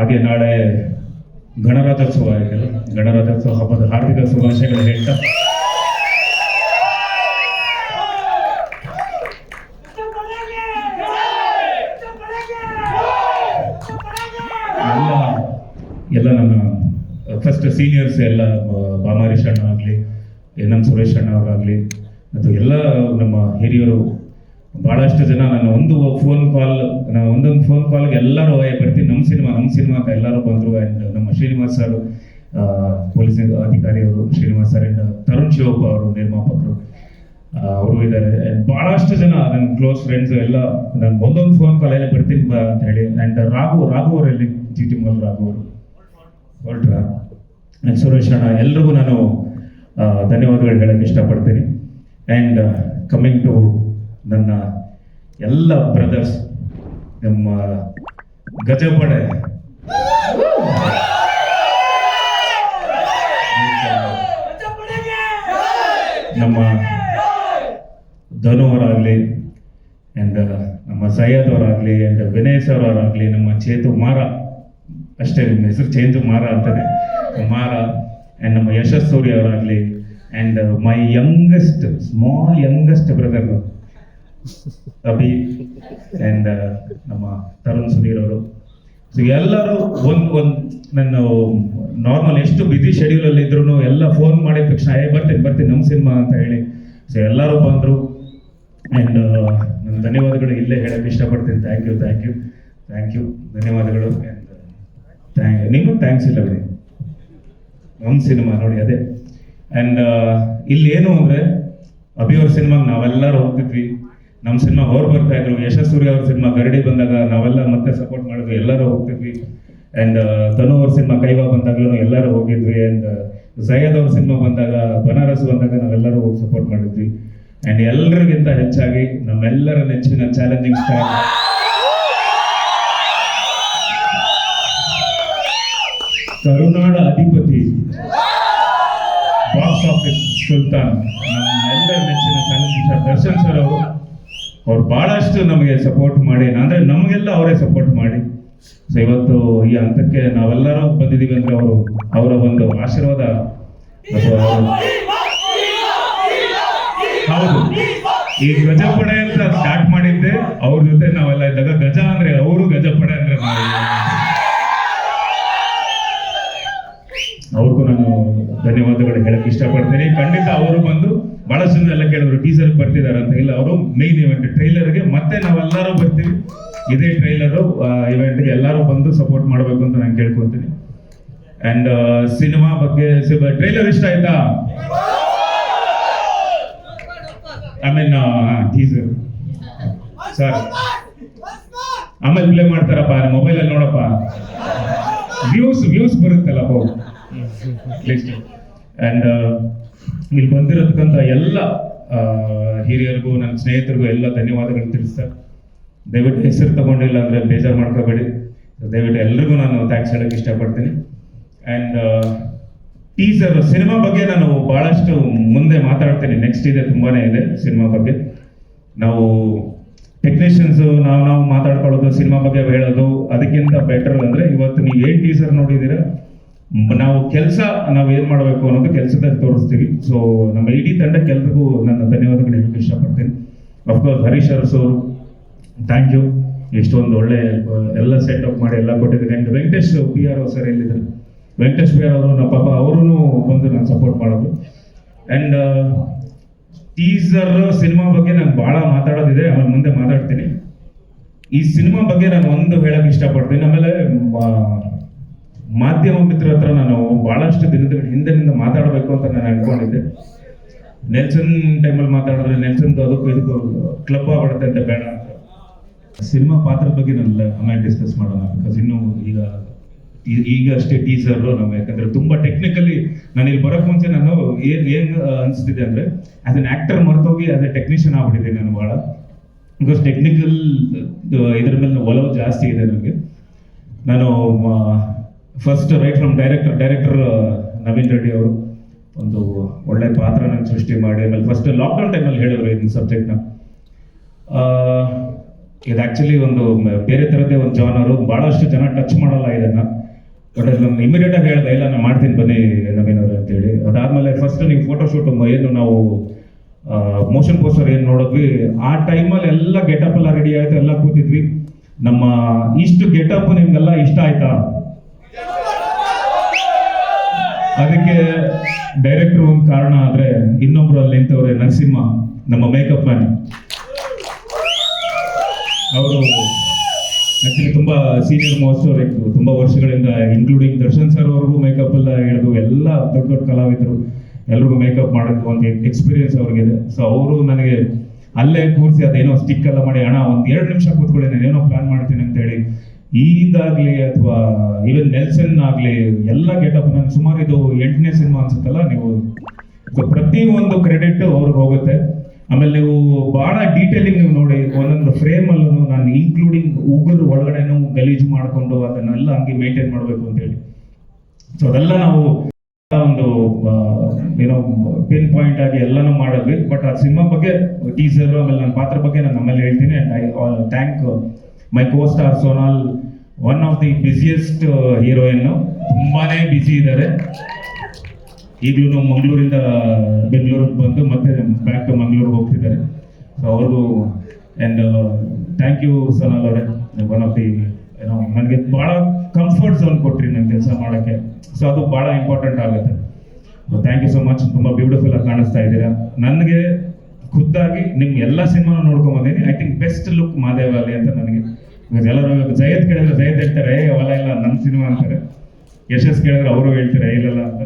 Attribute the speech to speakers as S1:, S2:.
S1: ಹಾಗೆ ನಾಳೆ ಗಣರಾಜ್ಯೋತ್ಸವ ಇದೆಯಲ್ಲ ಗಣರಾಜ್ಯೋತ್ಸವ ಹಬ್ಬದ ಹಾರ್ದಿಕ ಶುಭಾಶಯಗಳು ಹೇಳ್ತಾ. ಎಲ್ಲ ನನ್ನ ಫಸ್ಟ್ ಸೀನಿಯರ್ಸ್ ಎಲ್ಲ ಬಾಮಾರೀಶ್ ಅಣ್ಣ ಆಗಲಿ ಎನ್ ಎಂ ಸುರೇಶ್ ಅಣ್ಣ ಅವರಾಗಲಿ ಮತ್ತು ಎಲ್ಲ ನಮ್ಮ ಹಿರಿಯರು ಭಾಳಷ್ಟು ಜನ ನಾನು ಒಂದು ಫೋನ್ ಕಾಲ್ ನಾನು ಒಂದೊಂದು ಫೋನ್ ಕಾಲ್ಗೆ ಎಲ್ಲರೂ ಬರ್ತೀನಿ. ನಮ್ಮ ಸಿನಿಮಾ ನಮ್ಮ ಸಿನಿಮಾ ಅಂತ ಎಲ್ಲರೂ ಬಂದರು ಆ್ಯಂಡ್ ನಮ್ಮ ಶ್ರೀನಿವಾಸ್ ಸರ್ ಪೊಲೀಸ್ ಅಧಿಕಾರಿಯವರು, ಶ್ರೀನಿವಾಸ್ ಸರ್ ಆ್ಯಂಡ್ ತರುಣ್ ಶಿವಪ್ಪ ಅವರು ನಿರ್ಮಾಪಕರು ಅವರು ಇದ್ದಾರೆ. ಭಾಳಷ್ಟು ಜನ ನನ್ನ ಕ್ಲೋಸ್ ಫ್ರೆಂಡ್ಸ್ ಎಲ್ಲ ನಾನು ಒಂದೊಂದು ಫೋನ್ ಕಾಲ್ ಎಲ್ಲ ಬರ್ತೀನಿ ಬಾ ಅಂತ ಹೇಳಿ. ಆ್ಯಂಡ್ ರಾಘು ರಾಘು ಅವರಲ್ಲಿ ಜಿ ಟಿ ಮಲ್ ರಾಘು ಅವರು. ಹೊರಟ್ರ ಆ್ಯಂಡ್ ಸುರೇಶ್ ಅಣ್ಣ, ಎಲ್ರಿಗೂ ನಾನು ಧನ್ಯವಾದಗಳು ಹೇಳಕ್ಕೆ ಇಷ್ಟಪಡ್ತೀನಿ. ಆ್ಯಂಡ್ ಕಮಿಂಗ್ ಟು ನನ್ನ ಎಲ್ಲ ಬ್ರದರ್ಸ್ ನಮ್ಮ ಗಜಪಡೆ. ನಮ್ಮ ಧನು ಅವರಾಗಲಿ ಆ್ಯಂಡ್ ನಮ್ಮ ಸೈಯದ್ ಅವರಾಗಲಿ ಆ್ಯಂಡ್ ವಿನಯ್ ಸರ್ ಅವರಾಗಲಿ ನಮ್ಮ ಚೇತು ಮಾರ. ಅಷ್ಟೇ ನಿಮ್ಮ ಹೆಸರು ಚೇತು ಮಾರ ಅಂತಾನೆ. ಮಾರ ಆ್ಯಂಡ್ ನಮ್ಮ Yashas Surya ಅವರಾಗಲಿ and my youngest small youngest brother Abhi and ನಮ್ಮ ತರುಣ್ ಸುಧೀರ್ ಅವರು. ಸೊ ಎಲ್ಲರೂ ಒಂದು ಒಂದು, ನನ್ನ ನಾರ್ಮಲ್ ಎಷ್ಟು ಬ್ಯುಸಿ ಶೆಡ್ಯೂಲಲ್ಲಿ ಇದ್ರು ಎಲ್ಲ ಫೋನ್ ಮಾಡಿದ ತಕ್ಷಣ, ಏ, ಬರ್ತೀನಿ ಬರ್ತೀನಿ ನಮ್ಮ ಸಿನಿಮಾ ಅಂತ ಹೇಳಿ. ಸೊ ಎಲ್ಲರೂ ಬಂದರು. ಆ್ಯಂಡ್ ನನ್ನ ಧನ್ಯವಾದಗಳು ಇಲ್ಲೇ ಹೇಳಕ್ಕೆ ಇಷ್ಟಪಡ್ತೀನಿ. Thank you thank you thank you ಧನ್ಯವಾದಗಳು. ಆ್ಯಂಡ್ ಥ್ಯಾಂಕ್ ನಿಮಗೂ ಥ್ಯಾಂಕ್ಸ್ ಇಲ್ಲ ಬಿಡಿ. ನಮ್ಮ ಸಿನಿಮಾ ನೋಡಿ, ಅದೇ. ಆ್ಯಂಡ್ ಇಲ್ಲಿ ಏನು ಅಂದರೆ, ಅಭಿಯವ್ರ ಸಿನಿಮಾಗೆ ನಾವೆಲ್ಲರೂ ಹೋಗ್ತಿದ್ವಿ. ನಮ್ಮ ಸಿನಿಮಾ ಅವ್ರು ಬರ್ತಾ ಇದ್ರು. ಯಶಸ್ಸೂರಿ ಅವ್ರ ಸಿನಿಮಾ. ಗರಡಿ ಬಂದಾಗ ನಾವೆಲ್ಲ ಮತ್ತೆ ಸಪೋರ್ಟ್ ಮಾಡಿದ್ವಿ. ಎಲ್ಲರೂ ಹೋಗ್ತಿದ್ವಿ. ಆ್ಯಂಡ್ ತನು ಅವ್ರ ಸಿನಿಮಾ ಕೈವಾ ಬಂದಾಗಲೂ ಎಲ್ಲರೂ ಹೋಗಿದ್ವಿ. ಆ್ಯಂಡ್ ಸೈಯದ್ ಅವ್ರ ಸಿನಿಮಾ ಬಂದಾಗ, ಬನಾರಸ್ ಬಂದಾಗ ನಾವೆಲ್ಲರೂ ಹೋಗಿ ಸಪೋರ್ಟ್ ಮಾಡಿದ್ವಿ. ಆ್ಯಂಡ್ ಎಲ್ಲರಿಗಿಂತ ಹೆಚ್ಚಾಗಿ ನಮ್ಮೆಲ್ಲರ ನೆಚ್ಚಿನ ಚಾಲೆಂಜಿಂಗ್ ಸ್ಟಾರ್ ಕರುನಾಡ ಅಧಿಪತಿ ಬಾಕ್ಸ್ ಆಫೀಸ್ ಸುಲ್ತಾನ್, ನಮ್ಮೆಲ್ಲರ ನೆಚ್ಚಿನ ಚಾಲೆಂಜಿಂಗ್ ಸ್ಟಾರ್ ದರ್ಶನ್ ಸರ್ ಅವರು. ಅವ್ರು ಬಹಳಷ್ಟು ನಮಗೆ ಸಪೋರ್ಟ್ ಮಾಡಿ ಅಂದ್ರೆ ನಮಗೆಲ್ಲ ಅವರೇ ಸಪೋರ್ಟ್ ಮಾಡಿ. ಸೊ ಇವತ್ತು ಈ ಹಂತಕ್ಕೆ ನಾವೆಲ್ಲರೂ ಬಂದಿದ್ದೀವಿ ಅಂದ್ರೆ ಅವರು ಅವರ ಒಂದು ಆಶೀರ್ವಾದ. ಅಥವಾ ಹೌದು. ಈ ಗಜಪಡೆ ಅಂತ ಸ್ಟಾರ್ಟ್ ಮಾಡಿದ್ದೆ, ಅವ್ರ ಜೊತೆ ನಾವೆಲ್ಲ ಇದ್ದಾಗ ಗಜ ಅಂದ್ರೆ ಅವ್ರಿಗೂ ನಾನು ಧನ್ಯವಾದಗಳು ಹೇಳಕ್ ಇಷ್ಟಪಡ್ತೀನಿ. ಖಂಡಿತ ಅವರು ಬಂದು ಬಹಳ ಜನ ಎಲ್ಲ ಕೇಳಿದ್ರು ಟೀಸರ್ ಬರ್ತಿದ್ದಾರೆ ಅಂತ ಇಲ್ಲ ಅವರು ಮೇನ್ ಇವೆಂಟ್ ಟ್ರೈಲರ್ಗೆ ಮತ್ತೆ ನಾವೆಲ್ಲರೂ ಬರ್ತೀವಿ. ಇದೇ ಟ್ರೈಲರು ಇವೆಂಟ್ಗೆ ಎಲ್ಲರೂ ಬಂದು ಸಪೋರ್ಟ್ ಮಾಡಬೇಕು ಅಂತ ನಾನು ಕೇಳ್ಕೊತೀನಿ ಅಂಡ್ ಸಿನಿಮಾ ಬಗ್ಗೆ ಟ್ರೈಲರ್ ಇಷ್ಟ ಆಯ್ತಾ? ಐ ಮೀನ್ ಟೀಸರ್ ಸರ್ ಆಮೇಲೆ ಪ್ಲೇ ಮಾಡ್ತಾರಪ್ಪ ಮೊಬೈಲಲ್ಲಿ ನೋಡಪ್ಪ. ವ್ಯೂಸ್ ವ್ಯೂಸ್ ಬರುತ್ತಲ್ಲ ಬೋ ಆ್ಯಂಡ್ ಇಲ್ಲಿ ಬಂದಿರತಕ್ಕಂಥ ಎಲ್ಲ ಹಿರಿಯರಿಗೂ, ನನ್ನ ಸ್ನೇಹಿತರಿಗೂ ಎಲ್ಲ ಧನ್ಯವಾದಗಳು ತಿಳಿಸ್ತಾ ದಯವಿಟ್ಟು ಹೆಸರು ತಗೊಂಡಿಲ್ಲ ಅಂದ್ರೆ ಬೇಜಾರು ಮಾಡ್ಕೋಬೇಡಿ. ದಯವಿಟ್ಟು ಎಲ್ರಿಗೂ ನಾನು ಥ್ಯಾಂಕ್ಸ್ ಹೇಳೋಕ್ಕೆ ಇಷ್ಟಪಡ್ತೀನಿ. ಆ್ಯಂಡ್ ಟೀಸರ್ ಸಿನಿಮಾ ಬಗ್ಗೆ ನಾನು ಬಹಳಷ್ಟು ಮುಂದೆ ಮಾತಾಡ್ತೀನಿ. ನೆಕ್ಸ್ಟ್ ಇದೆ, ತುಂಬಾನೇ ಇದೆ ಸಿನಿಮಾ ಬಗ್ಗೆ. ನಾವು ಟೆಕ್ನಿಷಿಯನ್ಸ್ ನಾವು ನಾವು ಮಾತಾಡ್ಕೊಳ್ಳೋದು ಸಿನಿಮಾ ಬಗ್ಗೆ ಹೇಳೋದು, ಅದಕ್ಕಿಂತ ಬೆಟರ್ ಅಂದ್ರೆ ಇವತ್ತು ನೀವು ಏನ್ ಟೀಸರ್ ನೋಡಿದ್ದೀರಾ ನಾವು ಕೆಲಸ ನಾವು ಏನು ಮಾಡಬೇಕು ಅನ್ನೋದು ಕೆಲಸದಲ್ಲಿ ತೋರಿಸ್ತೀವಿ. ಸೊ ನಮ್ಮ ಇಡೀ ತಂಡಕ್ಕೆ ಎಲ್ರಿಗೂ ನನ್ನ ಧನ್ಯವಾದಗಳು ಹೇಳಕ್ಕೆ ಇಷ್ಟಪಡ್ತೀನಿ. ಅಫ್ಕೋರ್ಸ್ ಹರೀಶ್ ಅರಸ್ ಅವರು ಥ್ಯಾಂಕ್ ಯು ಇಷ್ಟೊಂದು ಒಳ್ಳೆ, ಎಲ್ಲ ಸೆಟ್ ಅಪ್ ಮಾಡಿ ಎಲ್ಲ ಕೊಟ್ಟಿದ್ದೀನಿ and Venkatesh P R sir ಎಲ್ಲಿದ್ದಾರೆ? ವೆಂಕಟೇಶ್ ಪಿ ಆರ್ ಅವರು, ನಮ್ಮ ಪಾಪ ಅವರು ಬಂದು ನಾನು ಸಪೋರ್ಟ್ ಮಾಡೋದು. ಆ್ಯಂಡ್ ಟೀಸರ್ ಸಿನಿಮಾ ಬಗ್ಗೆ ನಾನು ಭಾಳ ಮಾತಾಡೋದಿದೆ ಆಮೇಲೆ ಮುಂದೆ ಮಾತಾಡ್ತೀನಿ. ಈ ಸಿನಿಮಾ ಬಗ್ಗೆ ನಾನು ಒಂದು ಹೇಳಕ್ ಇಷ್ಟಪಡ್ತೀನಿ. ಆಮೇಲೆ ಮಾಧ್ಯಮ ಮಿತ್ರ ಹತ್ರ ನಾನು ಬಹಳಷ್ಟು ದಿನದ ಹಿಂದಿನಿಂದ ಮಾತಾಡಬೇಕು ಅಂತ ನಾನು ಅನ್ಕೊಂಡಿದ್ದೆ. ನೆಲ್ಸನ್ ಟೈಮಲ್ಲಿ ಮಾತಾಡಿದ್ರೆ ನೆಲ್ಸನ್ ಅದಕ್ಕೂ ಇದಕ್ಕೂ ಕ್ಲಬ್ ಆಗ್ಬಿಡುತ್ತೆ ಅಂತ ಬೇಡ ಅಂತ. ಸಿನಿಮಾ ಪಾತ್ರದ ಬಗ್ಗೆ ನಾನು ಆಮೇಲೆ ಡಿಸ್ಕಸ್ ಮಾಡೋಣ. ಬಿಕಾಸ್ ಇನ್ನು ಈಗ ಈಗ ಅಷ್ಟೇ ಟೀಸರ್ ನಮ್ಮ ಯಾಕಂದ್ರೆ ತುಂಬಾ ಟೆಕ್ನಿಕಲಿ ನಾನು ಇಲ್ಲಿ ಬರೋಕ್ ಮುಂಚೆ ನಾನು ಏನ್ ಏನ್ ಅನಿಸ್ತಿದೆ ಅಂದ್ರೆ ಆಸ್ ಅನ್ ಆಕ್ಟರ್ ಮರ್ತೋಗಿ ಆಸ್ ಎ ಟೆಕ್ನಿಷಿಯನ್ ಆಗ್ಬಿಟ್ಟಿದೆ ನಾನು ಬಹಳ. ಬಿಕಾಸ್ ಟೆಕ್ನಿಕಲ್ ಇದ್ರ ಮೇಲೆ ಒಲವು ಜಾಸ್ತಿ ಇದೆ ನನಗೆ. ನಾನು first right from director director Naveen Reddy ಅವರು ಒಂದು ಒಳ್ಳೆ ಪಾತ್ರ ನಾನು ಸೃಷ್ಟಿ ಮಾಡಿ, ಆಮೇಲೆ ಫಸ್ಟ್ ಲಾಕ್ಡೌನ್ ಟೈಮಲ್ಲಿ ಹೇಳಿದ್ರು ಇದನ್ನ ಸಬ್ಜೆಕ್ಟ್ನ ಇದು ಆ್ಯಕ್ಚುಲಿ ಒಂದು ಬೇರೆ ಥರದ್ದೇ ಒಂದು ಜಾನರು ಭಾಳಷ್ಟು ಜನ ಟಚ್ ಮಾಡಲ್ಲ ಇದನ್ನು. ಬಟ್ ನಾನು ಇಮಿಡಿಯೇಟ್ ಆಗಿ ಹೇಳಿದೆ, ಇಲ್ಲ, ನಾನು ಮಾಡ್ತೀನಿ ಬನ್ನಿ ನವೀನ್ ಅಂತ ಅಂತೇಳಿ. ಅದಾದಮೇಲೆ ಫಸ್ಟ್ ನೀವು ಫೋಟೋಶೂಟ್ ಏನು ನಾವು ಮೋಷನ್ ಪೋಸ್ಟರ್ ಏನು ನೋಡಿದ್ವಿ, ಆ ಟೈಮಲ್ಲಿ ಎಲ್ಲ ಗೆಟಪ್ ಎಲ್ಲ ರೆಡಿ ಆಯಿತು, ಎಲ್ಲ ಕೂತಿದ್ವಿ. ನಮ್ಮ ಇಷ್ಟು ಗೆಟಪ್ ನಿಮಗೆಲ್ಲ ಇಷ್ಟ ಆಯ್ತಾ? ಅದಕ್ಕೆ ಡೈರೆಕ್ಟರ್ ಒಂದು ಕಾರಣ ಆದ್ರೆ ಇನ್ನೊಬ್ರು ಅಲ್ಲಿ ನಿಂತವ್ರೆ ನರಸಿಂಹ, ನಮ್ಮ ಮೇಕಪ್ ಮ್ಯಾನ್ ಅವರು ಆ್ಯಕ್ಚುಲಿ ತುಂಬಾ ಸೀನಿಯರ್ ಮೋಸ್ಟ್ ತುಂಬಾ ವರ್ಷಗಳಿಂದ ಇನ್ಕ್ಲೂಡಿಂಗ್ ದರ್ಶನ್ ಸರ್ ಅವ್ರಿಗೂ ಮೇಕಪ್ ಎಲ್ಲ ಹಿಡಿದು, ಎಲ್ಲ ದೊಡ್ಡ ದೊಡ್ಡ ಕಲಾವಿದರು. ಎಲ್ರಿಗೂ ಮೇಕಪ್ ಮಾಡೋದು ಒಂದು ಎಕ್ಸ್ಪೀರಿಯನ್ಸ್ ಅವ್ರಿಗಿದೆ ಸೊ ಅವರು ನನಗೆ ಅಲ್ಲೇ ಕೂರಿಸಿ ಅದೇನೋ ಸ್ಟಿಕ್ ಎಲ್ಲ ಮಾಡಿ, ಅಣ್ಣ, ಒಂದು ಎರಡು ನಿಮಿಷ ಕೂತ್ಕೊಳ್ಳಿ, ನಾನು ಏನೋ ಪ್ಲಾನ್ ಮಾಡ್ತೀನಿ ಅಂತ ಹೇಳಿ ಈದಾಗ್ಲಿ ಅಥವಾ ಇವನ್ ನೆಲ್ಸನ್ ಆಗ್ಲಿ ಎಲ್ಲ ಗೆಟಪ್ ನನ್ ಸುಮಾರು ಇದು ಎಂಟನೇ ಸಿನಿಮಾ ಅನ್ಸುತ್ತಲ್ಲ, ನೀವು ಪ್ರತಿ ಒಂದು ಕ್ರೆಡಿಟ್ ಅವ್ರಿಗೆ ಹೋಗುತ್ತೆ. ಆಮೇಲೆ ನೀವು ಬಹಳ ಡೀಟೇಲಿಂಗ್ ನೀವು ನೋಡಿ, ಒಂದೊಂದು ಫ್ರೇಮ್ ಅಲ್ಲೂ ನಾನು ಇನ್ಕ್ಲೂಡಿಂಗ್ ಉಗುರು ಒಳಗಡೆನೂ ಗಲೀಜು ಮಾಡಿಕೊಂಡು ಅದನ್ನೆಲ್ಲ ಹಂಗೆ ಮೇಂಟೈನ್ ಮಾಡಬೇಕು ಅಂತ ಹೇಳಿ. ಸೊ ಅದೆಲ್ಲ ನಾವು ಒಂದು ಏನೋ ಪಿನ್ ಪಾಯಿಂಟ್ ಆಗಿ ಎಲ್ಲಾನು ಮಾಡಿದ್ವಿ. ಬಟ್ ಆ ಸಿನಿಮಾ ಬಗ್ಗೆ ಟೀಸರ್ ಆಮೇಲೆ ನನ್ನ ಪಾತ್ರ ಬಗ್ಗೆ ನಾನು ನಮ್ಮಲ್ಲಿ ಹೇಳ್ತೀನಿ. And I thank my star Sonal one of the busiest heroine ತುಂಬಾನೇ ಬಿಸಿ ಇದ್ದಾರೆ ಈಗಲೂ ಮಂಗಳೂರಿಂದ ಬೆಂಗಳೂರಿಗೆ ಬಂದು ಮತ್ತೆ ಬ್ಯಾಕ್ ಟು ಮಂಗಳೂರಿಗೆ ಹೋಗ್ತಿದ್ದಾರೆ. ಸೊ ಅವ್ರಿಗೂ ಆ್ಯಂಡ್ ಥ್ಯಾಂಕ್ ಯು ಸೋನಾಲ್ ಅವರೇ. ಒನ್ ಆಫ್ ದಿ ನನಗೆ ಭಾಳ ಕಂಫರ್ಟ್ ಝೋನ್ ಕೊಟ್ರಿ ನನ್ನ ಕೆಲಸ ಮಾಡೋಕ್ಕೆ. ಸೊ ಅದು ಭಾಳ ಇಂಪಾರ್ಟೆಂಟ್ ಆಗುತ್ತೆ. ಥ್ಯಾಂಕ್ ಯು ಸೊ ಮಚ್ ತುಂಬ ಬ್ಯೂಟಿಫುಲ್ ಆಗಿ ಕಾಣಿಸ್ತಾ ಇದ್ದೀರಾ. ನನಗೆ ಖುದ್ದಾಗಿ ನಿಮ್ಮ ಎಲ್ಲ ಸಿನಿಮಾ ನೋಡ್ಕೊಂಬಂದಿನಿ ಐ ಥಿಂಕ್ ಬೆಸ್ಟ್ ಲುಕ್ ಮಾದೇವಾಲಿ ಅಂತ ನನಗೆ ಎಲ್ಲರೂ ಜಯತ್ ಕೇಳಿದ್ರೆ ಜಯದ್ ಹೇಳ್ತಾರೆ ಅವೆಲ್ಲ, ಇಲ್ಲ ನನ್ನ ಸಿನಿಮಾ ಅಂತಾರೆ. ಯಶಸ್ ಕೇಳಿದ್ರೆ ಅವರು ಹೇಳ್ತಾರೆ ಇಲ್ಲಲ್ಲ ಅಂತ